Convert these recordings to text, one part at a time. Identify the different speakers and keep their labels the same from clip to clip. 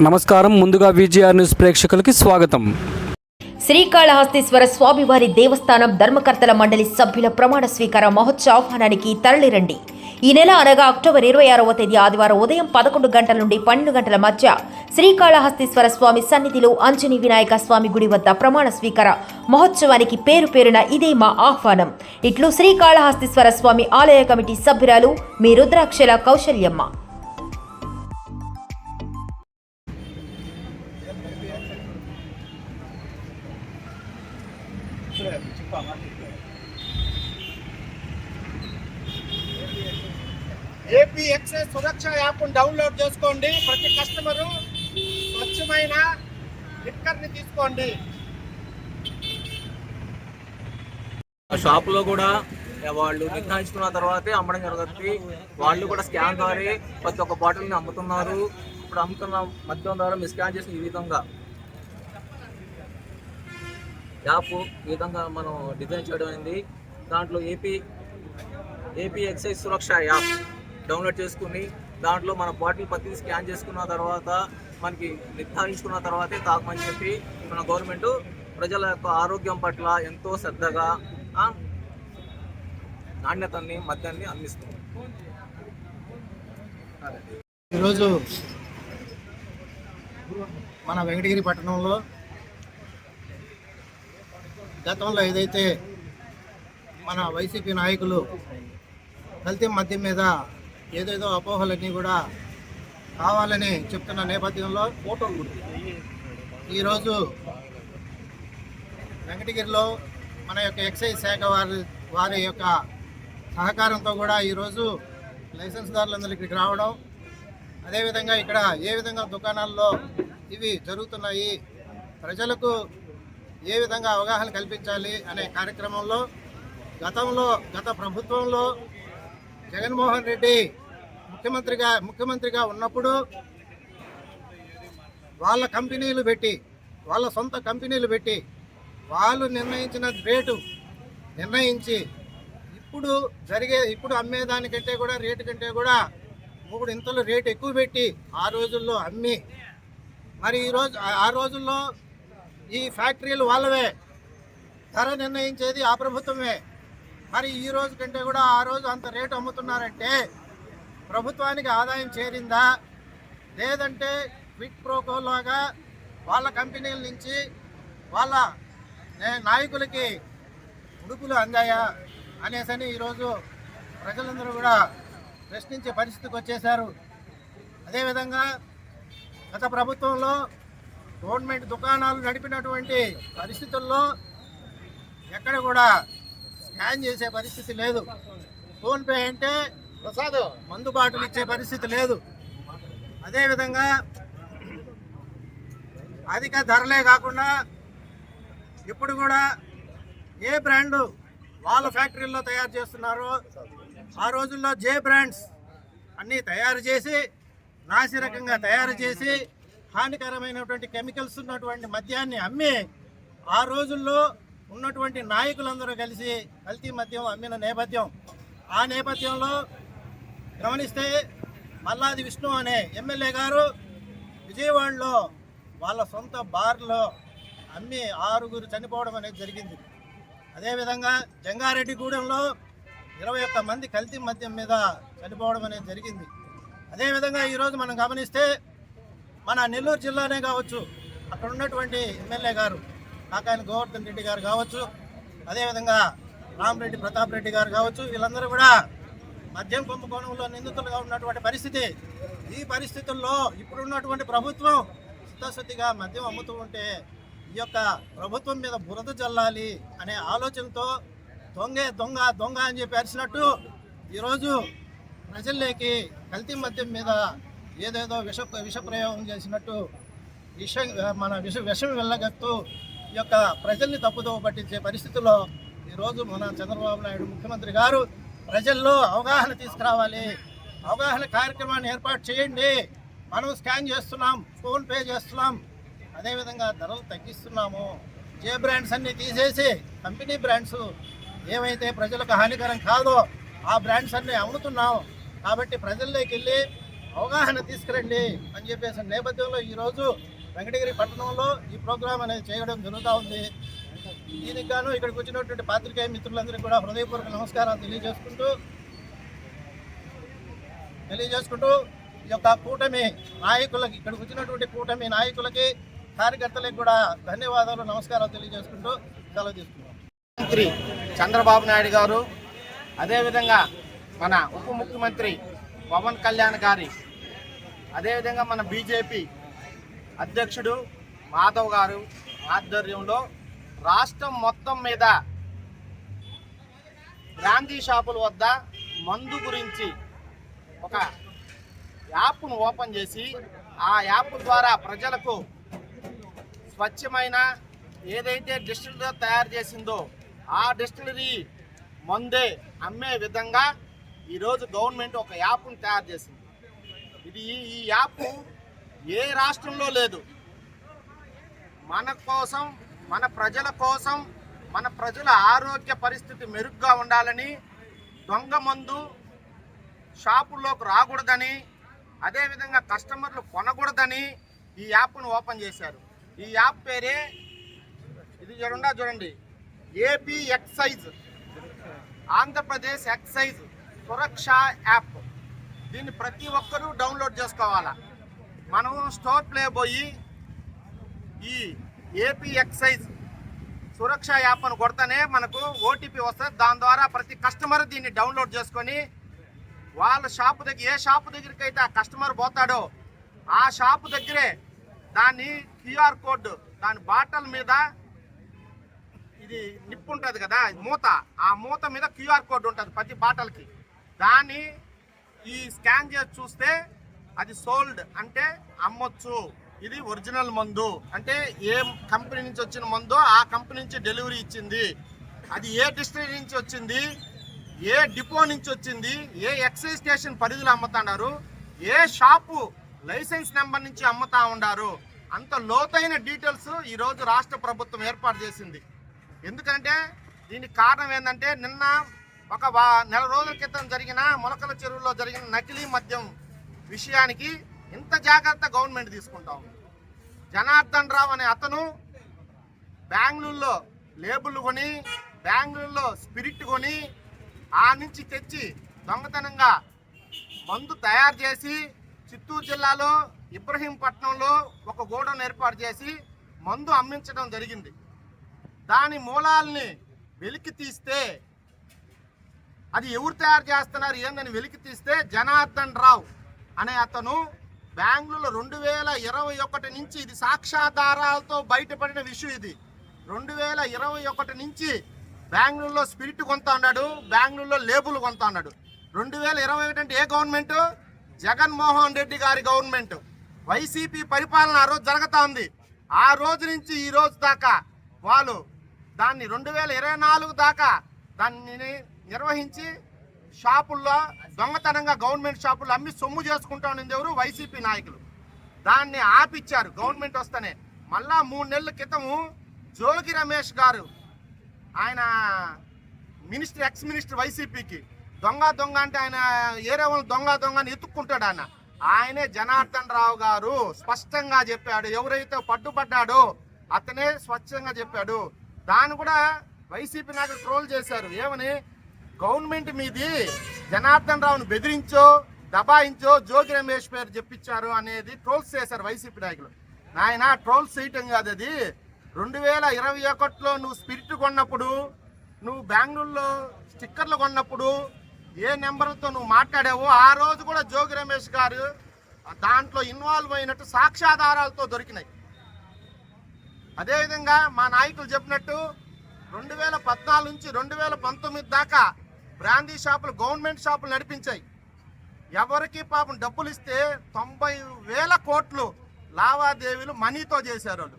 Speaker 1: నమస్కారం. ముందుగా VGR news ప్రేక్షకులకి స్వాగతం.
Speaker 2: శ్రీకాళహస్తీశ్వర స్వామివారి దేవస్థానం ధర్మకర్తల మండలి సభ్యుల ప్రమాణ స్వీకార మహోత్సవానికి ఆహ్వానానికి తరలిరండి. ఈ నెల అనగా అక్టోబర్ ఇరవై ఆరవ తేదీ ఆదివారం ఉదయం పదకొండు గంటల నుండి పన్నెండు గంటల మధ్య శ్రీకాళహస్తీశ్వర స్వామి సన్నిధిలో అంజనీ వినాయక స్వామి గుడి వద్ద ప్రమాణ స్వీకార మహోత్సవానికి పేరు పేరున ఇదే మా ఆహ్వానం. ఇట్లు శ్రీకాళహస్తీశ్వర స్వామి ఆలయ కమిటీ సభ్యురాలు మీ రుద్రాక్షల కౌశల్యమ్మ.
Speaker 3: సురక్ష యాప్ను డౌన్లోడ్ చేసుకోండి. ప్రతి కస్టమరు స్వచ్ఛమైన లిక్కర్ని తీసుకోండి.
Speaker 4: ఆ షాపులో కూడా వాళ్ళు నిర్ణయించుకున్న తర్వాతే అమ్మడం జరుగుతుంది. వాళ్ళు కూడా స్కాన్ ద్వారా ప్రతి ఒక్క బాటిల్ని అమ్ముతున్నారు. ఇప్పుడు అమ్ముతున్న మద్యం ద్వారా మీరు స్కాన్ చేసిన ఈ విధంగా. యాప్ ఈ విధంగా మనం డిజైన్ చేయడం అయింది. దాంట్లో AP AP excise Suraksha app. Download చేసుకుని దాంట్లో మన బాటిల్ పత్తి స్కాన్ చేసుకున్న తర్వాత మనకి నిర్ధారించుకున్న తర్వాతే తాగమని చెప్పి మన గవర్నమెంట్ ప్రజల యొక్క ఆరోగ్యం పట్ల ఎంతో శ్రద్ధగా నాణ్యతని మద్యాన్ని అందిస్తుంది.
Speaker 3: ఈరోజు మన వెంకటగిరి పట్టణంలో గతంలో ఏదైతే మన వైసీపీ నాయకులు కల్తీ మద్యం మీద ఏదేదో అపోహలన్నీ కూడా కావాలని చెప్తున్న నేపథ్యంలో ఈరోజు వెంకటగిరిలో మన యొక్క ఎక్సైజ్ శాఖ వారి వారి యొక్క సహకారంతో కూడా ఈరోజు లైసెన్స్దారులందరూ ఇక్కడికి రావడం అదేవిధంగా ఇక్కడ ఏ విధంగా దుకాణాల్లో ఇవి జరుగుతున్నాయి ప్రజలకు ఏ విధంగా అవగాహన కల్పించాలి అనే కార్యక్రమంలో గతంలో గత ప్రభుత్వంలో జగన్మోహన్ రెడ్డి ముఖ్యమంత్రిగా ముఖ్యమంత్రిగా ఉన్నప్పుడు వాళ్ళ కంపెనీలు పెట్టి వాళ్ళ సొంత కంపెనీలు పెట్టి వాళ్ళు నిర్ణయించిన రేటు నిర్ణయించి ఇప్పుడు జరిగే ఇప్పుడు అమ్మేదానికంటే కూడా రేటు కంటే కూడా మూడు ఇంతలు రేటు ఎక్కువ పెట్టి ఆ రోజుల్లో అమ్మి మరి ఈరోజు ఆ- ఆ రోజుల్లో ఈ ఫ్యాక్టరీలు వాళ్ళవే. ధర నిర్ణయించేది ఆ ప్రభుత్వమే. మరి ఈ రోజు కంటే కూడా ఆ రోజు అంత రేటు అమ్ముతున్నారంటే ప్రభుత్వానికి ఆదాయం చేరిందా? లేదంటే క్విక్ ప్రోకోలాగా వాళ్ళ కంపెనీల నుంచి వాళ్ళ నే- నాయకులకి ఉడుపులు అందాయా అనేసని ఈరోజు ప్రజలందరూ కూడా ప్రశ్నించే పరిస్థితికి వచ్చేశారు. అదేవిధంగా గత ప్రభుత్వంలో గవర్నమెంట్ దుకాణాలు నడిపినటువంటి పరిస్థితుల్లో ఎక్కడ కూడా స్కాన్ చేసే పరిస్థితి లేదు. ఫోన్పే అంటే మందు బాటలు ఇచ్చే పరిస్థితి లేదు. అదేవిధంగా అధిక ధరలే కాకుండా ఇప్పుడు కూడా ఏ బ్రాండు వాళ్ళ ఫ్యాక్టరీల్లో తయారు చేస్తున్నారో ఆ రోజుల్లో జే బ్రాండ్స్ అన్నీ తయారు చేసి నాసిరకంగా తయారు చేసి హానికరమైనటువంటి కెమికల్స్ ఉన్నటువంటి మద్యాన్ని అమ్మి ఆ రోజుల్లో ఉన్నటువంటి నాయకులందరూ కలిసి కల్తీ మద్యం అమ్మిన నేపథ్యం. ఆ నేపథ్యంలో గమనిస్తే మల్లాది విష్ణు అనే ఎమ్మెల్యే గారు విజయవాడలో వాళ్ళ సొంత బార్లో అమ్మి ఆరుగురు చనిపోవడం అనేది జరిగింది. అదేవిధంగా జంగారెడ్డిగూడెంలో ఇరవై ఒక్క మంది కల్తీ మద్యం మీద చనిపోవడం అనేది జరిగింది. అదేవిధంగా ఈరోజు మనం గమనిస్తే మన నెల్లూరు జిల్లానే కావచ్చు అక్కడ ఉన్నటువంటి ఎమ్మెల్యే గారు కాకాని గోవర్ధన్ రెడ్డి గారు కావచ్చు అదేవిధంగా రామరెడ్డి ప్రతాప్ రెడ్డి గారు కావచ్చు వీళ్ళందరూ కూడా మద్యం కుంభకోణంలో నిందితులుగా ఉన్నటువంటి పరిస్థితి. ఈ పరిస్థితుల్లో ఇప్పుడున్నటువంటి ప్రభుత్వం చిత్తశుద్ధిగా మద్యం అమ్ముతూ ఉంటే ఈ యొక్క ప్రభుత్వం మీద బురద జల్లాలి అనే ఆలోచనతో దొంగే దొంగ దొంగ అని చెప్పి అరిచినట్టు ఈరోజు ప్రజల్లోకి కల్తీ మద్యం మీద ఏదేదో విష విష ప్రయోగం చేసినట్టు విష మన విష విషం వెళ్ళగత్తు ఈ యొక్క ప్రజల్ని తప్పుదోవ పట్టించే పరిస్థితుల్లో ఈరోజు మన చంద్రబాబు నాయుడు ముఖ్యమంత్రి గారు ప్రజల్లో అవగాహన తీసుకురావాలి. అవగాహన కార్యక్రమాన్ని ఏర్పాటు చేయండి. మనం స్కాన్ చేస్తున్నాం ఫోన్ పే చేస్తున్నాం. అదేవిధంగా ధరలు తగ్గిస్తున్నాము. జే బ్రాండ్స్ అన్నీ తీసేసి కంపెనీ బ్రాండ్స్ ఏవైతే ప్రజలకు హానికరం కాదో ఆ బ్రాండ్స్ అన్నీ అమ్ముతున్నాం. కాబట్టి ప్రజల్లోకి వెళ్ళి
Speaker 5: అవగాహన తీసుకురండి అని చెప్పేసి నేపథ్యంలో ఈరోజు వెంకటగిరి పట్టణంలో ఈ ప్రోగ్రాం అనేది చేయడం జరుగుతూ ఉంది. దీనికి గాను ఇక్కడికి వచ్చినటువంటి పాత్రికేయ మిత్రులందరికీ కూడా హృదయపూర్వక నమస్కారాలు తెలియజేసుకుంటూ తెలియజేసుకుంటూ ఈ యొక్క కూటమి నాయకులకి ఇక్కడికి వచ్చినటువంటి కూటమి నాయకులకి కార్యకర్తలకు కూడా ధన్యవాదాలు నమస్కారాలు తెలియజేసుకుంటూ సెలవు తీసుకున్నాం మంత్రి చంద్రబాబు నాయుడు గారు అదేవిధంగా మన ఉప ముఖ్యమంత్రి పవన్ కళ్యాణ్ గారి అదేవిధంగా మన బీజేపీ అధ్యక్షుడు మాధవ్ గారు ఆధ్వర్యంలో రాష్ట్రం మొత్తం మీద బ్రాందీ షాపుల వద్ద మందు గురించి ఒక యాప్ను ఓపెన్ చేసి ఆ యాప్ ద్వారా ప్రజలకు స్వచ్ఛమైన ఏదైతే డిస్టిలరీ తయారు చేసిందో ఆ డిస్టిలరీ మందే అమ్మే విధంగా ఈరోజు గవర్నమెంట్ ఒక యాప్ను తయారు చేసింది. ఇది ఈ- ఈ యాప్ ఏ రాష్ట్రంలో లేదు. మన కోసం మన ప్రజల కోసం మన ప్రజల ఆరోగ్య పరిస్థితి మెరుగ్గా ఉండాలని దొంగ మందు షాపుల్లోకి రాకూడదని అదేవిధంగా కస్టమర్లు కొనకూడదని ఈ యాప్ను ఓపెన్ చేశారు. ఈ యాప్ పేరే ఇది చూడండి చూడండి. AP excise Andhra Pradesh excise Suraksha app. దీన్ని ప్రతి ఒక్కరూ డౌన్లోడ్ చేసుకోవాలా? మనం స్టోర్ ప్లే పోయి ఈ ఏపీ ఎక్సైజ్ సురక్ష యాప్ అని కొడితేనే మనకు ఓటీపీ వస్తుంది. దాని ద్వారా ప్రతి కస్టమర్ దీన్ని డౌన్లోడ్ చేసుకొని వాళ్ళ షాపు దగ్గర ఏ షాపు దగ్గరికి అయితే ఆ కస్టమర్ పోతాడో ఆ షాపు దగ్గరే దాన్ని క్యూఆర్ కోడ్ దాని బాటల్ మీద ఇది నిప్పు ఉంటుంది కదా మూత. ఆ మూత మీద క్యూఆర్ కోడ్ ఉంటుంది ప్రతి బాటల్కి. దాన్ని ఈ స్కాన్ చేసి చూస్తే అది సోల్డ్ అంటే అమ్మొచ్చు. ఇది ఒరిజినల్ మందు. అంటే ఏ కంపెనీ నుంచి వచ్చిన మందో ఆ కంపెనీ నుంచి డెలివరీ ఇచ్చింది. అది ఏ డిస్ట్రిక్ట్ నుంచి వచ్చింది? ఏ డిపో నుంచి వచ్చింది? ఏ ఎక్సైజ్ స్టేషన్ పరిధిలో అమ్ముతున్నారు ఏ షాపు లైసెన్స్ నెంబర్ నుంచి అమ్ముతా ఉండారు? అంత లోతైన డీటెయిల్స్ ఈరోజు రాష్ట్ర ప్రభుత్వం ఏర్పాటు చేసింది. ఎందుకంటే దీనికి కారణం ఏంటంటే నిన్న ఒక నెల రోజుల క్రితం జరిగిన మొలకల చెరువులో జరిగిన నకిలీ మద్యం విషయానికి ఇంత జాగ్రత్త గవర్నమెంట్ తీసుకుంటా ఉంది. జనార్దన్ రావు అనే అతను బెంగళూరులో లేబుల్ కొని బెంగళూరులో స్పిరిట్ కొని ఆ నుంచి తెచ్చి దొంగతనంగా మందు తయారు చేసి చిత్తూరు జిల్లాలో ఇబ్రహీంపట్నంలో ఒక గోడౌన్ ఏర్పాటు చేసి మందు అమ్మించడం జరిగింది. దాని మూలాల్ని వెలికి తీస్తే అది ఎవరు తయారు చేస్తున్నారు ఏందని వెలికి తీస్తే జనార్దన్ రావు అనే అతను బెంగళూరులో రెండు వేల ఇరవై ఒకటి నుంచి ఇది సాక్ష్యాధారాలతో బయటపడిన విషయం ఇది. రెండు వేల ఇరవై ఒకటి నుంచి బెంగళూరులో స్పిరిట్ కొంత ఉన్నాడు బెంగళూరులో లేబుల్ కొంత ఉన్నాడు రెండు వేల ఇరవై ఒకటి అంటే ఏ గవర్నమెంట్? జగన్మోహన్ రెడ్డి గారి గవర్నమెంట్. వైసీపీ పరిపాలన ఆ రోజు జరుగుతూ ఉంది. ఆ రోజు నుంచి ఈ రోజు దాకా వాళ్ళు దాన్ని రెండు వేల ఇరవై నాలుగు దాకా దాన్ని నిర్వహించి షాపుల్లో దొంగతనంగా గవర్నమెంట్ షాపుల్లో అమ్మి సొమ్ము చేసుకుంటా ఉన్నది ఎవరు వైసీపీ నాయకులు. దాన్ని ఆపిచ్చారు గవర్నమెంట్ వస్తేనే. మళ్ళా మూడు నెలల క్రితము జోగి రమేష్ గారు ఆయన మినిస్టర్ ఎక్స్ మినిస్టర్ వైసీపీకి దొంగ దొంగ అంటే ఆయన ఏరే వాళ్ళు దొంగ దొంగ అని ఎత్తుక్కుంటాడు ఆయన. ఆయనే జనార్దన్ రావు గారు స్పష్టంగా చెప్పాడు ఎవరైతే పట్టుబడ్డాడో అతనే స్వచ్ఛంగా చెప్పాడు. దాన్ని కూడా వైసీపీ నాయకులు ట్రోల్ చేశారు. ఏమని? గవర్నమెంట్ మీది జనార్దన్ రావును బెదిరించో దబాయించో జోగి రమేష్ పేరు చెప్పించారు అనేది ట్రోల్స్ చేశారు వైసీపీ నాయకులు. నాయన ట్రోల్స్ చేయటం కాదు అది. రెండు వేల ఇరవై ఒకటిలో నువ్వు స్పిరిట్ కొన్నప్పుడు నువ్వు బెంగళూరులో స్టిక్కర్లు కొన్నప్పుడు ఏ నెంబర్తో నువ్వు మాట్లాడావో ఆ రోజు కూడా జోగి రమేష్ గారు దాంట్లో ఇన్వాల్వ్ అయినట్టు సాక్ష్యాధారాలతో దొరికినాయి. అదేవిధంగా మా నాయకులు చెప్పినట్టు రెండు వేల పద్నాలుగు నుంచి రెండు వేల పంతొమ్మిది దాకా బ్రాందీ షాపులు గవర్నమెంట్ షాపులు నడిపించాయి. ఎవరికి పాపం డబ్బులు ఇస్తే తొంభై వేల కోట్లు లావాదేవీలు మనీతో చేశారు వాళ్ళు.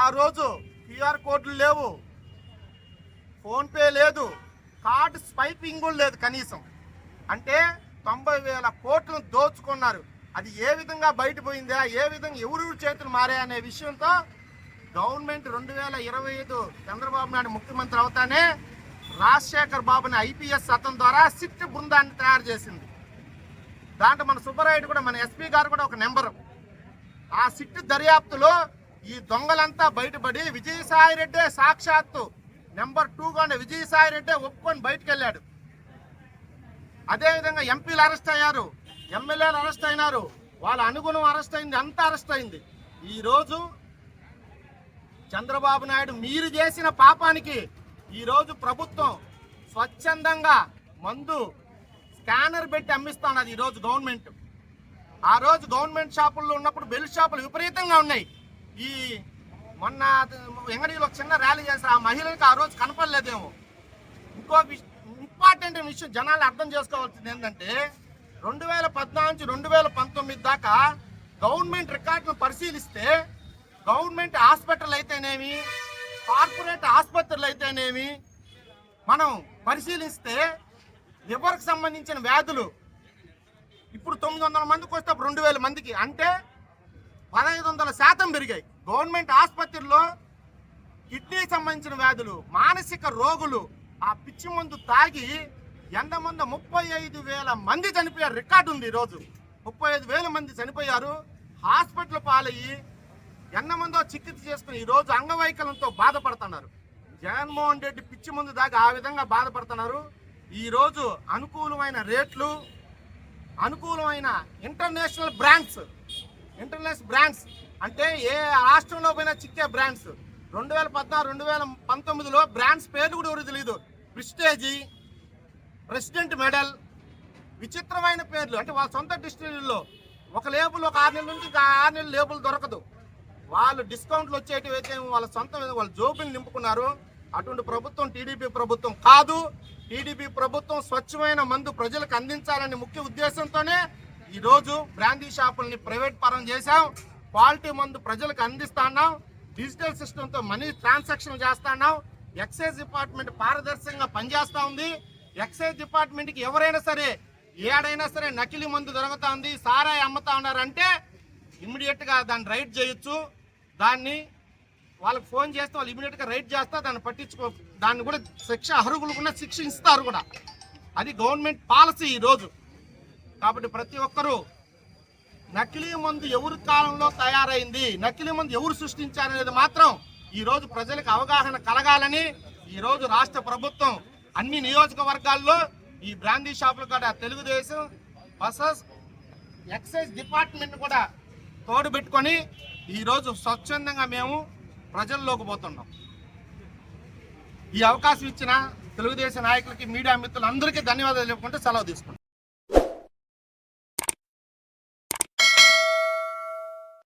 Speaker 5: ఆ రోజు క్యూఆర్ కోడ్లు లేవు. ఫోన్పే లేదు. కార్డు స్వైపింగ్ కూడా లేదు కనీసం. అంటే తొంభై వేల కోట్లను దోచుకున్నారు. అది ఏ విధంగా బయటపోయిందా ఏ విధంగా ఎవరు చేతులు మారా అనే విషయంతో గవర్నమెంట్ రెండు వేల ఇరవై ఐదు చంద్రబాబు నాయుడు ముఖ్యమంత్రి అవుతానే రాజశేఖర్ బాబుని ఐపీఎస్ సతం ద్వారా సిట్ బృందాన్ని తయారు చేసింది. దాంట్లో మన సుబ్బరాయుడు కూడా మన ఎస్పీ గారు కూడా ఒక నెంబరు. ఆ సిట్ దర్యాప్తులో ఈ దొంగలంతా బయటపడి విజయసాయి రెడ్డే సాక్షాత్తు నెంబర్ టూగా ఉండే విజయసాయి రెడ్డే ఒప్పుకొని బయటకు వెళ్ళాడు అదేవిధంగా ఎంపీలు అరెస్ట్ అయ్యారు ఎమ్మెల్యేలు అరెస్ట్ అయినారు వాళ్ళ అనుగుణం అరెస్ట్ అయింది అంతా అరెస్ట్ అయింది. ఈరోజు చంద్రబాబు నాయుడు మీరు చేసిన పాపానికి ఈరోజు ప్రభుత్వం స్వచ్ఛందంగా మందు స్కానర్ పెట్టి అమ్మిస్తున్నది ఈరోజు గవర్నమెంట్. ఆ రోజు గవర్నమెంట్ షాపుల్లో ఉన్నప్పుడు బెల్ షాపులు విపరీతంగా ఉన్నాయి. ఈ మొన్న ఎంగడీలో చిన్న ర్యాలీ చేశారు ఆ మహిళలకు ఆ రోజు కనపడలేదేమో. ఇంకో ఇంపార్టెంట్ విషయం జనాలు అర్థం చేసుకోవాల్సింది ఏంటంటే రెండు వేల పద్నాలుగు నుంచి రెండు వేల పంతొమ్మిది దాకా గవర్నమెంట్ రికార్డును పరిశీలిస్తే గవర్నమెంట్ హాస్పిటల్ అయితేనేమి కార్పొరేట్ ఆసుపత్రులు అయితేనేమి మనం పరిశీలిస్తే లివర్కి సంబంధించిన వ్యాధులు? ఇప్పుడు తొమ్మిది వందల మందికి వస్తే రెండు వేల మందికి. అంటే పదహైదు వందల శాతం పెరిగాయి. గవర్నమెంట్ ఆసుపత్రుల్లో కిడ్నీ సంబంధించిన వ్యాధులు మానసిక రోగులు ఆ పిచ్చి మందు తాగి ఎంతమంది ముప్పై ఐదు వేల మంది చనిపోయారు. రికార్డు ఉంది ఈరోజు. ముప్పై ఐదు వేల మంది చనిపోయారు. హాస్పిటల్ పాలయ్యి ఎన్నమందో చికిత్స చేసుకుని ఈరోజు అంగవైకల్యంతో బాధపడుతున్నారు. జగన్మోహన్ రెడ్డి పిచ్చి ముందు దాకా ఆ విధంగా బాధపడుతున్నారు. ఈరోజు అనుకూలమైన రేట్లు అనుకూలమైన ఇంటర్నేషనల్ బ్రాండ్స్ ఇంటర్నేషనల్ బ్రాండ్స్ అంటే ఏ రాష్ట్రంలో పోయినా చిక్కే బ్రాండ్స్. రెండు వేల పద్నాలుగు రెండు వేల పంతొమ్మిదిలో బ్రాండ్స్ పేర్లు కూడా ఎవరు తెలియదు ప్రిస్టేజీ ప్రెసిడెంట్ మెడల్ విచిత్రమైన పేర్లు. అంటే వాళ్ళ సొంత డిస్టిలరీలో ఒక లేబుల్ ఒక ఆరు నెలల నుంచి ఆరు నెలల లేబుల్ దొరకదు. వాళ్ళు డిస్కౌంట్లు వచ్చేటివి అయితే వాళ్ళ సొంత వాళ్ళ జోబులు నింపుకున్నారు. అటువంటి ప్రభుత్వం టీడీపీ ప్రభుత్వం కాదు. టీడీపీ ప్రభుత్వం స్వచ్ఛమైన మందు ప్రజలకు అందించాలనే ముఖ్య ఉద్దేశంతోనే ఈరోజు బ్రాందీ షాపుల్ని ప్రైవేట్ పరం చేశాం. క్వాలిటీ మందు ప్రజలకు అందిస్తున్నాం. డిజిటల్ సిస్టంతో మనీ ట్రాన్సాక్షన్ చేస్తున్నాం. ఎక్సైజ్ డిపార్ట్మెంట్ పారదర్శకంగా పనిచేస్తూ ఉంది. ఎక్సైజ్ డిపార్ట్మెంట్కి ఎవరైనా సరే ఏడైనా సరే నకిలీ మందు దొరుకుతా ఉంది సారాయి అమ్ముతా ఉన్నారంటే ఇమ్మీడియట్గా దాన్ని రైడ్ చేయొచ్చు. దాన్ని వాళ్ళకి ఫోన్ చేస్తే వాళ్ళు ఇమీడియట్గా రైట్ చేస్తా దాన్ని పట్టించుకో దాన్ని కూడా శిక్ష అర్హులు కూడా శిక్ష ఇస్తారు కూడా. అది గవర్నమెంట్ పాలసీ ఈరోజు కాబట్టి ప్రతి ఒక్కరూ నకిలీ మందు ఎవరి కాలంలో తయారైంది నకిలీ మందు ఎవరు సృష్టించారనేది మాత్రం ఈరోజు ప్రజలకు అవగాహన కలగాలని ఈరోజు రాష్ట్ర ప్రభుత్వం అన్ని నియోజకవర్గాల్లో ఈ బ్రాందీ షాపులు కూడా తెలుగుదేశం బసస్ ఎక్సైజ్ డిపార్ట్మెంట్ కూడా తోడు పెట్టుకొని ఈరోజు స్వచ్ఛందంగా మేము ప్రజల్లోకి పోతున్నాం. ఈ అవకాశం ఇచ్చిన తెలుగుదేశం నాయకులకి మీడియా మిత్రులందరికీ ధన్యవాదాలు చెప్పుకుంటూ సెలవు తీసుకుంటాం